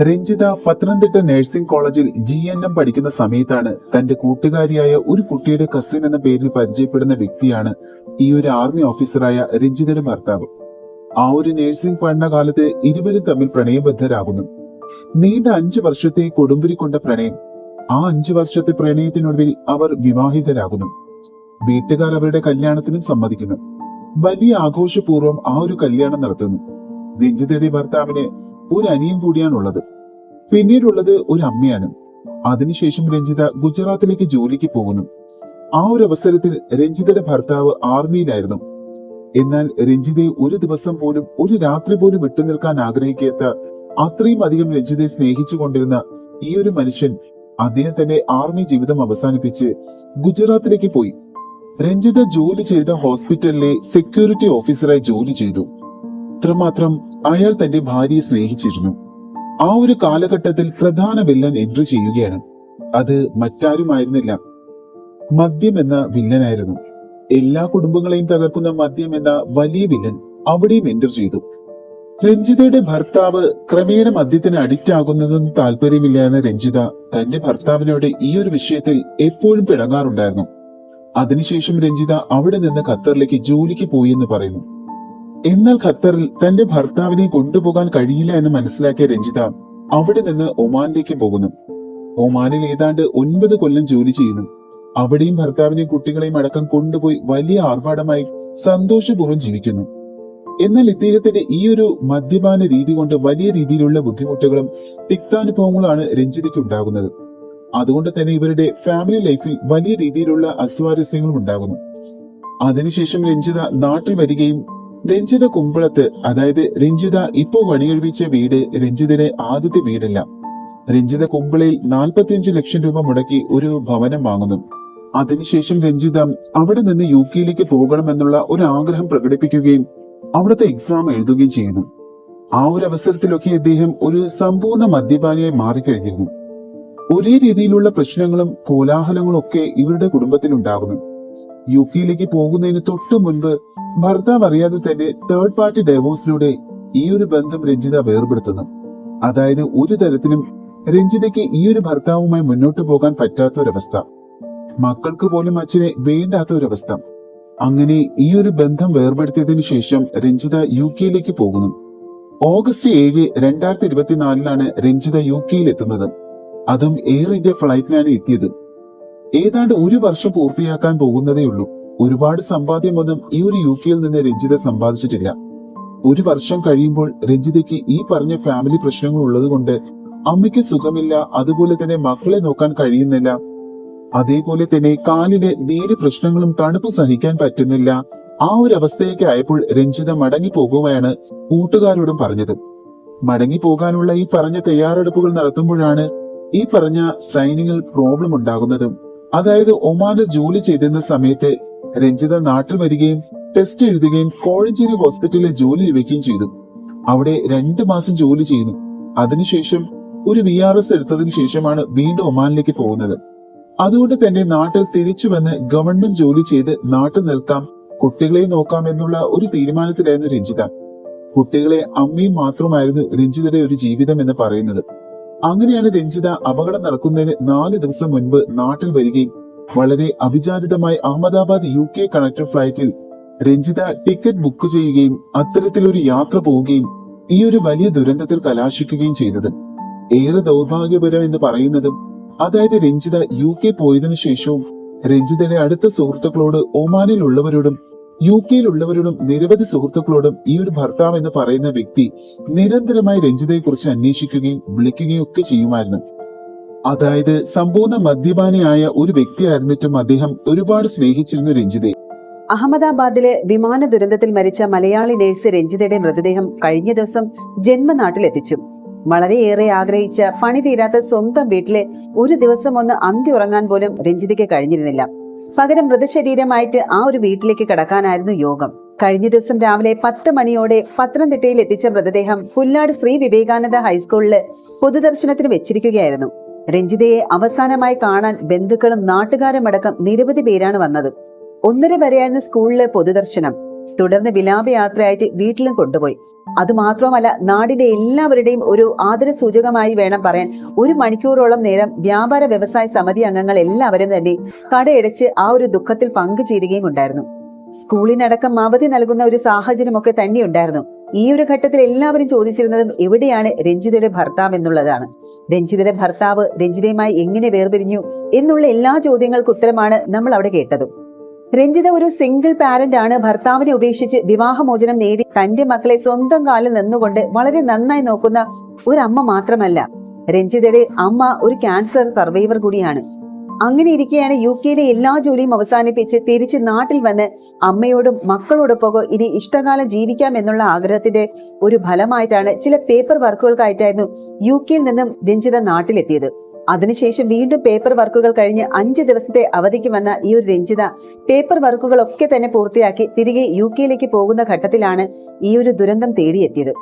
Ranjitha Pathanamthitta nursing കോളേജിൽ G N M പഠിക്കുന്ന സമയത്താണ് തന്റെ കൂട്ടുകാരിയായ ഒരു കുട്ടിയുടെ കസിൻ എന്ന പേരിൽ പരിചയപ്പെടുന്ന വ്യക്തിയാണ് ഈ ഒരു ആർമി ഓഫീസറായ രഞ്ജിതയുടെ ഭർത്താവ്. ആ ഒരു നഴ്സിംഗ് പഠന കാലത്ത് ഇരുവരും തമ്മിൽ പ്രണയബദ്ധരാകുന്നു. നീണ്ട അഞ്ചു വർഷത്തെ കൊടുമ്പിരി കൊണ്ട പ്രണയം. ആ അഞ്ചു വർഷത്തെ പ്രണയത്തിനൊടുവിൽ അവർ വിവാഹിതരാകുന്നു. വീട്ടുകാർ അവരുടെ കല്യാണത്തിനും സമ്മതിക്കുന്നു. വലിയ ആഘോഷപൂർവം ആ ഒരു കല്യാണം നടത്തുന്നു. രഞ്ജിതയുടെ ഭർത്താവിന് ഒരു അനിയൻ കൂടിയാണുള്ളത്. പിന്നീടുള്ളത് ഒരു അമ്മയാണ്. അതിനുശേഷം രഞ്ജിത ഗുജറാത്തിലേക്ക് ജോലിക്ക് പോകുന്നു. ആ ഒരു അവസരത്തിൽ രഞ്ജിതയുടെ ഭർത്താവ് ആർമിയിലായിരുന്നു. എന്നാൽ രഞ്ജിതയെ ഒരു ദിവസം പോലും ഒരു രാത്രി പോലും വിട്ടുനിൽക്കാൻ ആഗ്രഹിക്കാത്ത അത്രയും അധികം രഞ്ജിതയെ സ്നേഹിച്ചു കൊണ്ടിരുന്ന ഈ ഒരു മനുഷ്യൻ അദ്ദേഹം തന്റെ ആർമി ജീവിതം അവസാനിപ്പിച്ച് ഗുജറാത്തിലേക്ക് പോയി. രഞ്ജിത ജോലി ചെയ്ത ഹോസ്പിറ്റലിലെ സെക്യൂരിറ്റി ഓഫീസറായി ജോലി ചെയ്തു. അത്രമാത്രം അയാൾ തന്റെ ഭാര്യയെ സ്നേഹിച്ചിരുന്നു. ആ ഒരു കാലഘട്ടത്തിൽ പ്രധാന വില്ലൻ എൻട്രി ചെയ്യുകയാണ്. അത് മറ്റാരുമായിരുന്നില്ല. മദ്യം എന്ന വില്ലനായിരുന്നു. എല്ലാ കുടുംബങ്ങളെയും തകർക്കുന്ന മദ്യം എന്ന വലിയ വില്ലൻ അവിടെയും എന്റർ ചെയ്തു. രഞ്ജിതയുടെ ഭർത്താവ് ക്രമേണ മദ്യത്തിന് അഡിക്റ്റ് ആകുന്നതൊന്നും എന്ന രഞ്ജിത തന്റെ ഭർത്താവിനോട് ഈ ഒരു വിഷയത്തിൽ എപ്പോഴും പിടങ്ങാറുണ്ടായിരുന്നു അതിനുശേഷം രഞ്ജിത അവിടെ നിന്ന് ഖത്തറിലേക്ക് ജോലിക്ക് പോയി എന്ന് പറയുന്നു. എന്നാൽ ഖത്തറിൽ തന്റെ ഭർത്താവിനെ കൊണ്ടുപോകാൻ കഴിയില്ല എന്ന് മനസ്സിലാക്കിയ രഞ്ജിത അവിടെ നിന്ന് ഒമാനിലേക്ക് പോകുന്നു. ഒമാനിൽ ഏതാണ്ട് ഒൻപത് കൊല്ലം ജോലി ചെയ്യുന്നു. അവിടെയും ഭർത്താവിനെയും കുട്ടികളെയും അടക്കം കൊണ്ടുപോയി വലിയ ആർഭാടമായി സന്തോഷപൂർവം ജീവിക്കുന്നു. എന്നാൽ ഇദ്ദേഹത്തിന്റെ ഈ ഒരു മദ്യപാന രീതി കൊണ്ട് വലിയ രീതിയിലുള്ള ബുദ്ധിമുട്ടുകളും തിക്താനുഭവങ്ങളാണ് രഞ്ജിതയ്ക്ക് ഉണ്ടാകുന്നത്. അതുകൊണ്ട് തന്നെ ഇവരുടെ ഫാമിലി ലൈഫിൽ വലിയ രീതിയിലുള്ള അസ്വാരസ്യങ്ങളും ഉണ്ടാകുന്നു. അതിനുശേഷം രഞ്ജിത നാട്ടിൽ വരികയും രഞ്ജിത കുമ്പളത്ത് അതായത് രഞ്ജിത ഇപ്പോ പണികഴിപ്പിച്ച വീട് രഞ്ജിതയുടെ ആദ്യത്തെ വീടല്ല. രഞ്ജിത കുമ്പളയിൽ നാൽപ്പത്തിയഞ്ച് ലക്ഷം രൂപ മുടക്കി ഒരു ഭവനം വാങ്ങുന്നു. അതിനുശേഷം രഞ്ജിത അവിടെ നിന്ന് യു കെയിലേക്ക് പോകണമെന്നുള്ള ഒരു ആഗ്രഹം പ്രകടിപ്പിക്കുകയും അവിടുത്തെ എക്സാം എഴുതുകയും ചെയ്യുന്നു. ആ ഒരു അവസരത്തിലൊക്കെ അദ്ദേഹം ഒരു സമ്പൂർണ മദ്യപാനിയായി മാറിക്കഴിഞ്ഞിരുന്നു. ഒരേ രീതിയിലുള്ള പ്രശ്നങ്ങളും കോലാഹലങ്ങളും ഒക്കെ ഇവരുടെ കുടുംബത്തിൽ ഉണ്ടാകുന്നു യു കെയിലേക്ക് പോകുന്നതിന് തൊട്ടു മുൻപ് ഭർത്താവ് അറിയാതെ തന്നെ തേർഡ് പാർട്ടി ഡൈവോഴ്സിലൂടെ ഈ ഒരു ബന്ധം രഞ്ജിത വേർപെടുത്തുന്നു. അതായത് ഒരു തരത്തിലും രഞ്ജിതയ്ക്ക് ഈ ഒരു ഭർത്താവുമായി മുന്നോട്ട് പോകാൻ പറ്റാത്ത ഒരവസ്ഥ മക്കൾക്ക് പോലും അച്ഛനെ വേണ്ടാത്ത ഒരവസ്ഥ അങ്ങനെ ഈ ഒരു ബന്ധം വേർപെടുത്തിയതിനു ശേഷം രഞ്ജിത യു കെയിലേക്ക് പോകുന്നു. ഓഗസ്റ്റ് ഏഴ് രണ്ടായിരത്തി ഇരുപത്തിനാലിലാണ് രഞ്ജിത യു കെയിൽ എത്തുന്നത് അതും എയർ ഇന്ത്യ ഫ്ലൈറ്റിലാണ് എത്തിയത്. ഏതാണ്ട് ഒരു വർഷം പൂർത്തിയാക്കാൻ പോകുന്നതേ ഉള്ളൂ. ഒരുപാട് സമ്പാദ്യമൊന്നും ഈ ഒരു യു കെയിൽ നിന്ന് രഞ്ജിത സമ്പാദിച്ചിട്ടില്ല. ഒരു വർഷം കഴിയുമ്പോൾ രഞ്ജിതയ്ക്ക് ഈ പറഞ്ഞ ഫാമിലി പ്രശ്നങ്ങൾ ഉള്ളതുകൊണ്ട് അമ്മയ്ക്ക് സുഖമില്ല അതുപോലെ തന്നെ മക്കളെ നോക്കാൻ കഴിയുന്നില്ല. അതേപോലെ തന്നെ കാലിലെ നീര് പ്രശ്നങ്ങളും തണുപ്പ് സഹിക്കാൻ പറ്റുന്നില്ല. ആ ഒരു അവസ്ഥയൊക്കെ ആയപ്പോൾ രഞ്ജിത മടങ്ങി പോകുകയാണ് കൂട്ടുകാരോടും പറഞ്ഞത്. മടങ്ങി പോകാനുള്ള ഈ പറഞ്ഞ തയ്യാറെടുപ്പുകൾ നടത്തുമ്പോഴാണ് ഈ പറഞ്ഞ സൈനിങ്ങിൽ പ്രോബ്ലം ഉണ്ടാകുന്നതും അതായത് ഒമാനിൽ ജോലി ചെയ്തിരുന്ന സമയത്ത് രഞ്ജിത നാട്ടിൽ വരികയും ടെസ്റ്റ് എഴുതുകയും കോഴഞ്ചേരി ഹോസ്പിറ്റലിൽ ജോലി ലഭിക്കുകയും ചെയ്തു. അവിടെ രണ്ടു മാസം ജോലി ചെയ്യുന്നു. അതിനുശേഷം ഒരു വി ആർ എസ് എടുത്തതിന് ശേഷമാണ് വീണ്ടും ഒമാനിലേക്ക് പോകുന്നത്. അതുകൊണ്ട് തന്നെ നാട്ടിൽ തിരിച്ചു വന്ന് ഗവൺമെന്റ് ജോലി ചെയ്ത് നാട്ടിൽ നിൽക്കാം കുട്ടികളെ നോക്കാം എന്നുള്ള ഒരു തീരുമാനത്തിലായിരുന്നു രഞ്ജിത. കുട്ടികളെ അമ്മയും മാത്രമായിരുന്നു രഞ്ജിതയുടെ ഒരു ജീവിതം എന്ന് പറയുന്നത്. അങ്ങനെയാണ് രഞ്ജിത അപകടം നടക്കുന്നതിന് നാല് ദിവസം മുൻപ് നാട്ടിൽ വരികയും വളരെ അവിചാരിതമായി അഹമ്മദാബാദ് യു കെ കണക്ടർ ഫ്ലൈറ്റിൽ രഞ്ജിത ടിക്കറ്റ് ബുക്ക് ചെയ്യുകയും അത്തരത്തിലൊരു യാത്ര പോവുകയും ഈ ഒരു വലിയ ദുരന്തത്തിൽ കലാശിക്കുകയും ചെയ്തത്. ഏറെ ദൗർഭാഗ്യപരം എന്ന് പറയുന്നതും അതായത് രഞ്ജിത യു കെ പോയതിനു ശേഷവും രഞ്ജിതയുടെ അടുത്ത സുഹൃത്തുക്കളോട് ഒമാനിൽ ഉള്ളവരോടും യു കെയിലുള്ളവരോടും നിരവധി സുഹൃത്തുക്കളോടും ഈ ഒരു ഭർത്താവ് എന്ന് പറയുന്ന വ്യക്തി നിരന്തരമായി രഞ്ജിതയെ കുറിച്ച് അന്വേഷിക്കുകയും വിളിക്കുകയും ഒക്കെ ചെയ്യുമായിരുന്നു. അതായത് സമ്പൂർണ മദ്യപാനിയായ ഒരു വ്യക്തിയായിരുന്നിട്ടും അദ്ദേഹം ഒരുപാട് സ്നേഹിച്ചിരുന്നു രഞ്ജിതയെ. അഹമ്മദാബാദിലെ വിമാന ദുരന്തത്തിൽ മരിച്ച മലയാളി നഴ്സ് രഞ്ജിതയുടെ മൃതദേഹം കഴിഞ്ഞ ദിവസം ജന്മനാട്ടിലെത്തിച്ചു. വളരെയേറെ ആഗ്രഹിച്ച പണി തീരാത്ത സ്വന്തം വീട്ടിലെ ഒരു ദിവസം ഒന്ന് അന്തി ഉറങ്ങാൻ പോലും രഞ്ജിതയ്ക്ക് കഴിഞ്ഞിരുന്നില്ല. പകരം മൃതശരീരമായിട്ട് ആ ഒരു വീട്ടിലേക്ക് കടക്കാനായിരുന്നു യോഗം. കഴിഞ്ഞ ദിവസം രാവിലെ പത്ത് മണിയോടെ പത്തനംതിട്ടയിൽ എത്തിച്ച മൃതദേഹം പുല്ലാട് ശ്രീ വിവേകാനന്ദ ഹൈസ്കൂളിൽ പൊതുദർശനത്തിന് വെച്ചിരിക്കുകയായിരുന്നു. രഞ്ജിതയെ അവസാനമായി കാണാൻ ബന്ധുക്കളും നാട്ടുകാരും അടക്കം നിരവധി പേരാണ് വന്നത്. ഒന്നര വരെയായിരുന്നു സ്കൂളിലെ പൊതുദർശനം. തുടർന്ന് വിലാപയാത്രയായിട്ട് വീട്ടിലും കൊണ്ടുപോയി. അതുമാത്രമല്ല നാടിന്റെ എല്ലാവരുടെയും ഒരു ആദര സൂചകമായി വേണം പറയാൻ. ഒരു മണിക്കൂറോളം നേരം വ്യാപാര വ്യവസായ സമിതി അംഗങ്ങൾ എല്ലാവരും തന്നെ കടയടച്ച് ആ ഒരു ദുഃഖത്തിൽ പങ്കുചേരുകയും ഉണ്ടായിരുന്നു. സ്കൂളിനടക്കം അവധി നൽകുന്ന ഒരു സാഹചര്യമൊക്കെ തന്നെ ഉണ്ടായിരുന്നു. ഈ ഒരു ഘട്ടത്തിൽ എല്ലാവരും ചോദിച്ചിരുന്നതും എവിടെയാണ് രഞ്ജിതയുടെ ഭർത്താവ് എന്നുള്ളതാണ്. രഞ്ജിതയുടെ ഭർത്താവ് രഞ്ജിതയുമായി എങ്ങനെ വേർപിരിഞ്ഞു എന്നുള്ള എല്ലാ ചോദ്യങ്ങൾക്ക് ഉത്തരമാണ് നമ്മൾ അവിടെ കേട്ടത്. രഞ്ജിത ഒരു സിംഗിൾ പാരന്റ് ആണ്. ഭർത്താവിനെ ഉപേക്ഷിച്ച് വിവാഹമോചനം നേടി തന്റെ മക്കളെ സ്വന്തം കാലിൽ നിന്നുകൊണ്ട് വളരെ നന്നായി നോക്കുന്ന ഒരു അമ്മ മാത്രമല്ല. രഞ്ജിതയുടെ അമ്മ ഒരു ക്യാൻസർ സർവൈവർ കൂടിയാണ്. അങ്ങനെ ഇരിക്കെയാണ് യു കെയിലെ എല്ലാ ജോലിയും അവസാനിപ്പിച്ച് തിരിച്ച് നാട്ടിൽ വന്ന് അമ്മയോടും മക്കളോടൊപ്പം ഇനി ഇഷ്ടകാലം ജീവിക്കാം എന്നുള്ള ആഗ്രഹത്തിന്റെ ഒരു ഫലമായിട്ടാണ് ചില പേപ്പർ വർക്കുകൾക്കായിട്ടായിരുന്നു യു കെയിൽ നിന്നും രഞ്ജിത നാട്ടിലെത്തിയത്. അതിനുശേഷം വീണ്ടും പേപ്പർ വർക്കുകൾ കഴിഞ്ഞ് അഞ്ച് ദിവസത്തെ അവധിക്ക് വന്ന ഈ ഒരു രഞ്ജിത പേപ്പർ വർക്കുകളൊക്കെ തന്നെ പൂർത്തിയാക്കി തിരികെ യു കെയിലേക്ക് പോകുന്ന ഘട്ടത്തിലാണ് ഈ ഒരു ദുരന്തം തേടിയെത്തിയത്.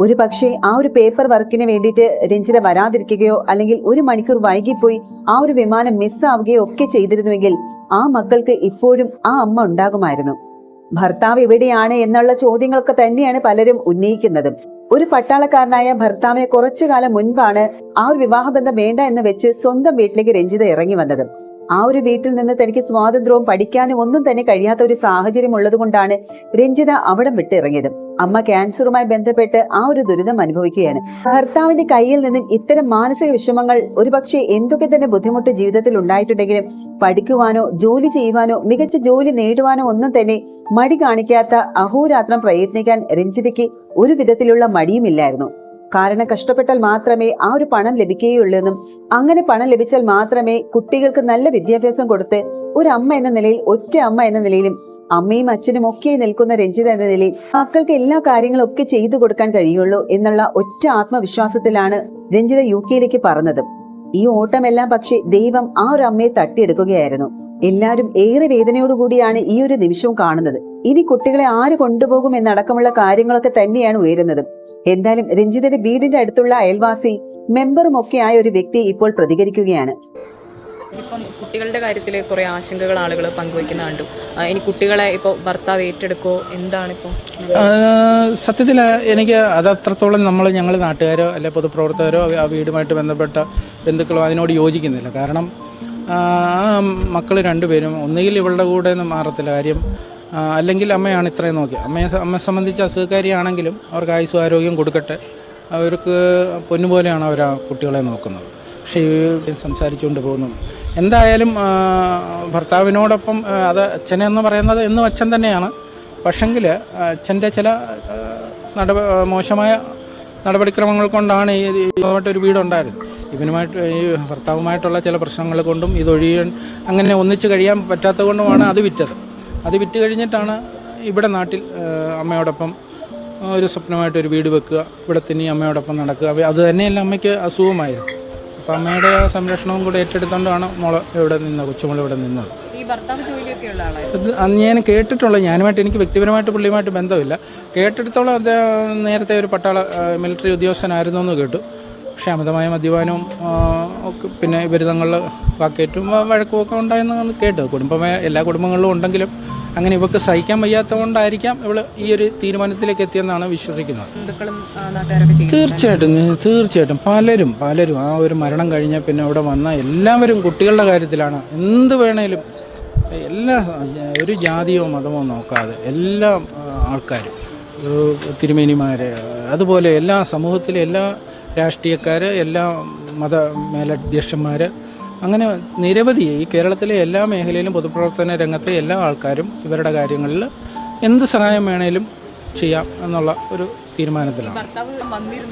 ഒരു പക്ഷേ ആ ഒരു പേപ്പർ വർക്കിന് വേണ്ടിയിട്ട് രഞ്ജിത വരാതിരിക്കുകയോ അല്ലെങ്കിൽ ഒരു മണിക്കൂർ വൈകിപ്പോയി ആ ഒരു വിമാനം മിസ്സാവുകയോ ഒക്കെ ചെയ്തിരുന്നുവെങ്കിൽ ആ മക്കൾക്ക് ഇപ്പോഴും ആ അമ്മ ഉണ്ടാകുമായിരുന്നു. ഭർത്താവ് എവിടെയാണ് എന്നുള്ള ചോദ്യങ്ങളൊക്കെ തന്നെയാണ് പലരും ഉന്നയിക്കുന്നതും. ഒരു പട്ടാളക്കാരനായ ഭർത്താവിനെ കുറച്ചു കാലം മുൻപാണ് ആ ഒരു വിവാഹബന്ധം വേണ്ട എന്ന് വെച്ച് സ്വന്തം വീട്ടിലേക്ക് രഞ്ജിത ഇറങ്ങി വന്നത്. ആ ഒരു വീട്ടിൽ നിന്ന് തനിക്ക് സ്വാതന്ത്ര്യവും പഠിക്കാനും ഒന്നും തന്നെ കഴിയാത്ത ഒരു സാഹചര്യം ഉള്ളതുകൊണ്ടാണ് രഞ്ജിത അവിടം വിട്ടിറങ്ങിയത് അമ്മ ക്യാൻസറുമായി ബന്ധപ്പെട്ട് ആ ഒരു ദുരിതം അനുഭവിക്കുകയാണ്. ഭർത്താവിന്റെ കയ്യിൽ നിന്നും ഇത്തരം മാനസിക വിഷമങ്ങൾ ഒരുപക്ഷെ എന്തൊക്കെ തന്നെ ബുദ്ധിമുട്ട് ജീവിതത്തിൽ ഉണ്ടായിട്ടുണ്ടെങ്കിലും പഠിക്കുവാനോ ജോലി ചെയ്യുവാനോ മികച്ച ജോലി നേടുവാനോ ഒന്നും തന്നെ മടി കാണിക്കാത്ത അഹോരാത്രം പ്രയത്നിക്കാൻ രഞ്ജിതയ്ക്ക് ഒരു വിധത്തിലുള്ള മടിയുമില്ലായിരുന്നു. കാരണം കഷ്ടപ്പെട്ടാൽ മാത്രമേ ആ ഒരു പണം ലഭിക്കുകയുള്ളൂ എന്നും അങ്ങനെ പണം ലഭിച്ചാൽ മാത്രമേ കുട്ടികൾക്ക് നല്ല വിദ്യാഭ്യാസം കൊടുത്ത് ഒരു അമ്മ എന്ന നിലയിൽ ഒറ്റ അമ്മ എന്ന നിലയിലും അമ്മയും അച്ഛനും ഒക്കെ നിൽക്കുന്ന രഞ്ജിത എന്ന നിലയിൽ മക്കൾക്ക് എല്ലാ കാര്യങ്ങളും ഒക്കെ ചെയ്തു കൊടുക്കാൻ കഴിയുള്ളൂ എന്നുള്ള ഒറ്റ ആത്മവിശ്വാസത്തിലാണ് രഞ്ജിത യു കെയിലേക്ക് പറഞ്ഞത്. ഈ ഓട്ടമെല്ലാം പക്ഷേ ദൈവം ആ ഒരു അമ്മയെ തട്ടിയെടുക്കുകയായിരുന്നു. എല്ലാവരും ഏറെ വേദനയോടുകൂടിയാണ് ഈ ഒരു നിമിഷവും കാണുന്നത്. ഇനി കുട്ടികളെ ആര് കൊണ്ടുപോകും എന്നടക്കമുള്ള കാര്യങ്ങളൊക്കെ തന്നെയാണ് ഉയരുന്നത്. എന്തായാലും രഞ്ജിതയുടെ വീടിന്റെ അടുത്തുള്ള അയൽവാസി മെമ്പറും ഒക്കെ ആയ ഒരു വ്യക്തി ഇപ്പോൾ പ്രതികരിക്കുകയാണ്. ഇപ്പം കുട്ടികളുടെ കാര്യത്തിൽ കുറേ ആശങ്കകൾ ആളുകൾ പങ്കുവയ്ക്കുന്ന കണ്ടു. ഇനി കുട്ടികളെ ഇപ്പോൾ ഭർത്താവ് ഏറ്റെടുക്കോ എന്താണ് ഇപ്പോൾ സത്യത്തിൽ എനിക്ക് അത് അത്രത്തോളം നമ്മൾ ഞങ്ങൾ നാട്ടുകാരോ അല്ലെ പൊതുപ്രവർത്തകരോ ആ വീടുമായിട്ട് ബന്ധപ്പെട്ട ബന്ധുക്കളോ അതിനോട് യോജിക്കുന്നില്ല. കാരണം മക്കൾ രണ്ടുപേരും ഒന്നുകിൽ ഇവളുടെ കൂടെ ഒന്നും മാറത്തില്ല കാര്യം അല്ലെങ്കിൽ അമ്മയാണ് ഇത്രയും നോക്കി. അമ്മയെ അമ്മയെ സംബന്ധിച്ച് അസുഖക്കാരിയാണെങ്കിലും അവർക്ക് ആയുസ് ആരോഗ്യം കൊടുക്കട്ടെ. അവർക്ക് പൊന്നുപോലെയാണ് അവർ ആ കുട്ടികളെ നോക്കുന്നത്. പക്ഷേ സംസാരിച്ചുകൊണ്ട് പോകുന്നു. എന്തായാലും ഭർത്താവിനോടൊപ്പം അത് അത് അച്ഛനെന്ന് പറയുന്നത് എന്നും അച്ഛൻ തന്നെയാണ്. പക്ഷെങ്കിൽ അച്ഛന്റെ ചില നട മോശമായ നടപടിക്രമങ്ങൾ കൊണ്ടാണ് ഒരു വീടുണ്ടായിരുന്നത് ഇവനുമായിട്ട് ഈ ഭർത്താവുമായിട്ടുള്ള ചില പ്രശ്നങ്ങൾ കൊണ്ടും ഇതൊഴിയാൻ അങ്ങനെ ഒന്നിച്ച് കഴിയാൻ പറ്റാത്തത് കൊണ്ടുമാണ് അത് വിറ്റത്. അത് വിറ്റ് കഴിഞ്ഞിട്ടാണ് ഇവിടെ നാട്ടിൽ അമ്മയോടൊപ്പം ഒരു സ്വപ്നമായിട്ട് ഒരു വീട് വെക്കുക. ഇവിടെ തന്നെ അമ്മയോടൊപ്പം നടക്കുക. അത് തന്നെയല്ല അമ്മയ്ക്ക് അസുഖമായിരുന്നു അപ്പോൾ അമ്മയുടെ സംരക്ഷണവും കൂടെ ഏറ്റെടുത്തുകൊണ്ടാണ് മോൾ ഇവിടെ നിന്ന് കൊച്ചുമോൾ ഇവിടെ നിന്നത്. ഭർത്താവ് ജോലിയൊക്കെ ഉള്ള ആളാണ് ഞാൻ കേട്ടിട്ടുള്ള ഞാനുമായിട്ട് എനിക്ക് വ്യക്തിപരമായിട്ട് പുള്ളിയുമായിട്ട് ബന്ധമില്ല. കേട്ടിടത്തോളം അദ്ദേഹം നേരത്തെ ഒരു പട്ടാള മിലിറ്ററി ഉദ്യോഗസ്ഥനായിരുന്നു എന്ന് കേട്ടു. പക്ഷേ അമിതമായ മദ്യപാനവും ഒക്കെ പിന്നെ ഇവർ തങ്ങളിൽ വാക്കേറ്റും വഴക്കും ഒക്കെ ഉണ്ടായെന്ന് കേട്ടു. കുടുംബമായ എല്ലാ കുടുംബങ്ങളിലും ഉണ്ടെങ്കിലും അങ്ങനെ ഇവർക്ക് സഹിക്കാൻ വയ്യാത്തതുകൊണ്ടായിരിക്കാം ഇവൾ ഈ ഒരു തീരുമാനത്തിലേക്ക് എത്തിയെന്നാണ് വിശ്വസിക്കുന്നത്. തീർച്ചയായിട്ടും തീർച്ചയായിട്ടും. പലരും പലരും ആ ഒരു മരണം കഴിഞ്ഞ പിന്നെ അവിടെ വന്ന എല്ലാവരും കുട്ടികളുടെ കാര്യത്തിലാണ്. എന്ത് വേണേലും എല്ലാ ഒരു ജാതിയോ മതമോ നോക്കാതെ എല്ലാ ആൾക്കാരും തിരുമേനിമാർ അതുപോലെ എല്ലാ സമൂഹത്തിലെ എല്ലാ രാഷ്ട്രീയക്കാർ എല്ലാ മത മേലധ്യക്ഷന്മാർ അങ്ങനെ നിരവധി ഈ കേരളത്തിലെ എല്ലാ മേഖലയിലും പൊതുപ്രവർത്തന രംഗത്തെ എല്ലാ ആൾക്കാരും ഇവരുടെ കാര്യങ്ങളിൽ എന്ത് സഹായം വേണേലും ചെയ്യാം എന്നുള്ള ഒരു തീരുമാനത്തിലാണ്.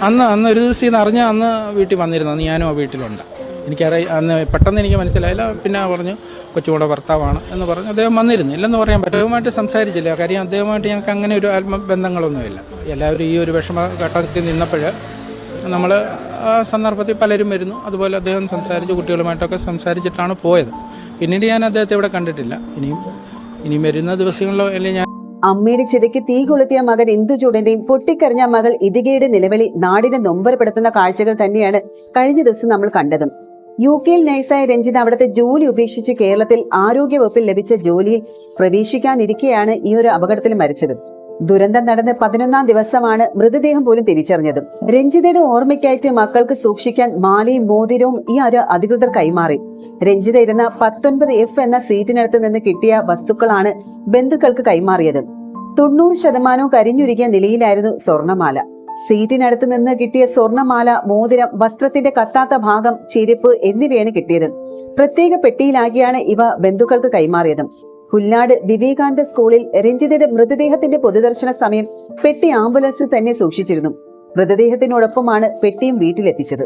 അന്ന് അന്ന് ഒരു ദിവസം ഇത് അറിഞ്ഞ അന്ന് വീട്ടിൽ വന്നിരുന്നു. അന്ന് ഞാനും ആ വീട്ടിലുണ്ട്. എനിക്കറിയ അന്ന് പെട്ടെന്ന് എനിക്ക് മനസ്സിലായില്ല. പിന്നെ പറഞ്ഞു കൊച്ചുകൂടെ ഭർത്താവാണ് എന്ന് പറഞ്ഞു. അദ്ദേഹം വന്നിരുന്നു. ഇല്ലെന്ന് പറയാൻ പറ്റും അദ്ദേഹമായിട്ട് സംസാരിച്ചില്ല. കാര്യം അദ്ദേഹമായിട്ട് ഞങ്ങൾക്ക് അങ്ങനെ ഒരു ആത്മബന്ധങ്ങളൊന്നുമില്ല. എല്ലാവരും ഈ ഒരു വിഷമ ഘട്ടത്തിൽ നിന്നപ്പോൾ നമ്മൾ ആ സന്ദർഭത്തിൽ പലരും വരുന്നു. അതുപോലെ അദ്ദേഹം സംസാരിച്ച് കുട്ടികളുമായിട്ടൊക്കെ സംസാരിച്ചിട്ടാണ് പോയത്. പിന്നീട് ഞാൻ അദ്ദേഹത്തെ ഇവിടെ കണ്ടിട്ടില്ല. ഇനിയും ഇനിയും വരുന്ന ദിവസങ്ങളിലോ അല്ലെങ്കിൽ ഞാൻ അമ്മയുടെ ചിതയ്ക്ക് തീ കൊളുത്തിയ മകൻ ഇന്ദുചൂടന്റെയും പൊട്ടിക്കരഞ്ഞ മകൾ ഇതികയുടെ നിലവിളി നാടിനെ നൊമ്പരപ്പെടുത്തുന്ന കാഴ്ചകൾ തന്നെയാണ് കഴിഞ്ഞ ദിവസം നമ്മൾ കണ്ടതും. യു കെയിൽ നഴ്സായ രഞ്ജിത അവിടുത്തെ ജോലി ഉപേക്ഷിച്ച് കേരളത്തിൽ ആരോഗ്യവകുപ്പിൽ ലഭിച്ച ജോലിയിൽ പ്രവേശിക്കാനിരിക്കെയാണ് ഈ ഒരു അപകടത്തിൽ മരിച്ചത്. ദുരന്തം നടന്ന് പതിനൊന്നാം ദിവസമാണ് മൃതദേഹം പോലും തിരിച്ചറിഞ്ഞത്. രഞ്ജിതയുടെ ഓർമ്മയ്ക്കായിട്ട് മക്കൾക്ക് സൂക്ഷിക്കാൻ മാലയും മോതിരവും ഈ ഒരു അധികൃതർ കൈമാറി. രഞ്ജിത ഇരുന്ന പത്തൊൻപത് എഫ് എന്ന സീറ്റിനടുത്ത് നിന്ന് കിട്ടിയ വസ്തുക്കളാണ് ബന്ധുക്കൾക്ക് കൈമാറിയത്. തൊണ്ണൂറ് ശതമാനവും കരിഞ്ഞുരുകിയ നിലയിലായിരുന്നു സ്വർണമാല. സീറ്റിനടുത്ത് നിന്ന് കിട്ടിയ സ്വർണമാല മോതിരം വസ്ത്രത്തിന്റെ കത്താത്ത ഭാഗം ചെരുപ്പ് എന്നിവയാണ് കിട്ടിയത്. പ്രത്യേക പെട്ടിയിലാക്കിയാണ് ഇവ ബന്ധുക്കൾക്ക് കൈമാറിയത്. പുല്ലാട് വിവേകാനന്ദ സ്കൂളിൽ രഞ്ജിതയുടെ മൃതദേഹത്തിന്റെ പൊതുദർശന സമയം പെട്ടി ആംബുലൻസിൽ തന്നെ സൂക്ഷിച്ചിരുന്നു. മൃതദേഹത്തിനോടൊപ്പമാണ് പെട്ടിയും വീട്ടിലെത്തിച്ചത്.